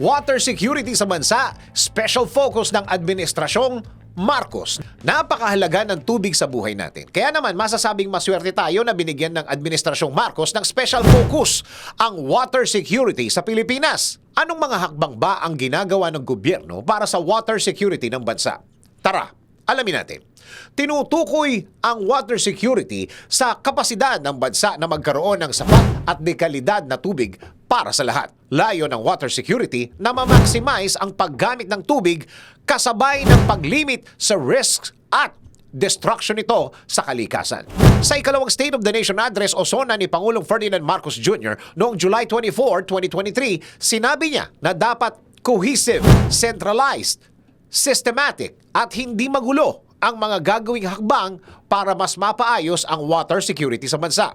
water security sa bansa, special focus ng administrasyong Marcos. Napakahalaga ng tubig sa buhay natin. Kaya naman masasabing maswerte tayo na binigyan ng administrasyong Marcos ng special focus ang water security sa Pilipinas. Anong mga hakbang ba ang ginagawa ng gobyerno para sa water security ng bansa? Tara, alamin natin. Tinutukoy ang water security sa kapasidad ng bansa na magkaroon ng sapat at dekalidad na tubig para sa lahat. Layo ng water security na ma-maximize ang paggamit ng tubig kasabay ng paglimit sa risks at destruction nito sa kalikasan. Sa ikalawang State of the Nation address o SONA ni Pangulong Ferdinand Marcos Jr. noong July 24, 2023, sinabi niya na dapat cohesive, centralized, systematic at hindi magulo ang mga gagawing hakbang para mas mapaayos ang water security sa bansa.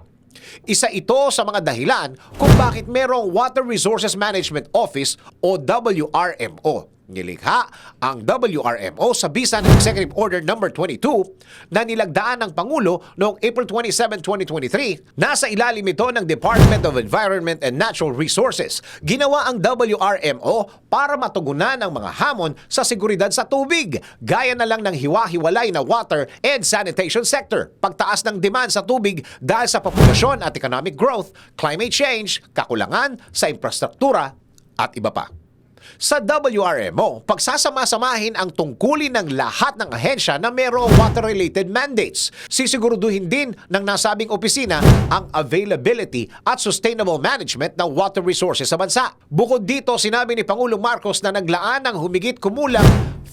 Isa ito sa mga dahilan kung bakit merong Water Resources Management Office o WRMO. Nilikha ang WRMO sa bisa ng Executive Order No. 22 na nilagdaan ng Pangulo noong April 27, 2023. Nasa ilalim ito ng Department of Environment and Natural Resources. Ginawa ang WRMO para matugunan ang mga hamon sa seguridad sa tubig, gaya na lang ng hiwa-hiwalay na water and sanitation sector, pagtaas ng demand sa tubig dahil sa populasyon at economic growth, climate change, kakulangan sa infrastruktura at iba pa. Sa WRMO, pagsasama-samahin ang tungkulin ng lahat ng ahensya na mayroong water-related mandates. Sisiguraduhin din ng nasabing opisina ang availability at sustainable management ng water resources sa bansa. Bukod dito, sinabi ni Pangulong Marcos na naglaan ng humigit kumulang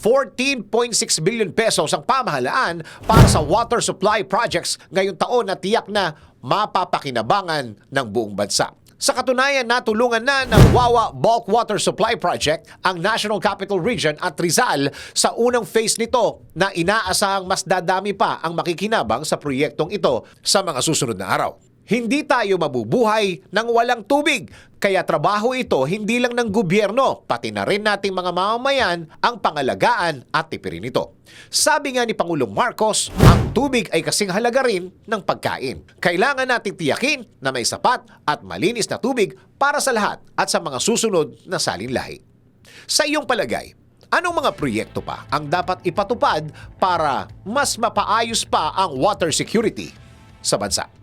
14.6 billion pesos ang pamahalaan para sa water supply projects ngayong taon na tiyak na mapapakinabangan ng buong bansa. Sa katunayan, natulungan na ng Wawa Bulk Water Supply Project ang National Capital Region at Rizal sa unang phase nito na inaasahang mas dadami pa ang makikinabang sa proyektong ito sa mga susunod na araw. Hindi tayo mabubuhay ng walang tubig, kaya trabaho ito hindi lang ng gobyerno, pati na rin nating mga mamamayan ang pangalagaan at tipirin ito. Sabi nga ni Pangulong Marcos, ang tubig ay kasing halaga rin ng pagkain. Kailangan nating tiyakin na may sapat at malinis na tubig para sa lahat at sa mga susunod na salinlahi. Sa iyong palagay, anong mga proyekto pa ang dapat ipatupad para mas mapaayos pa ang water security sa bansa?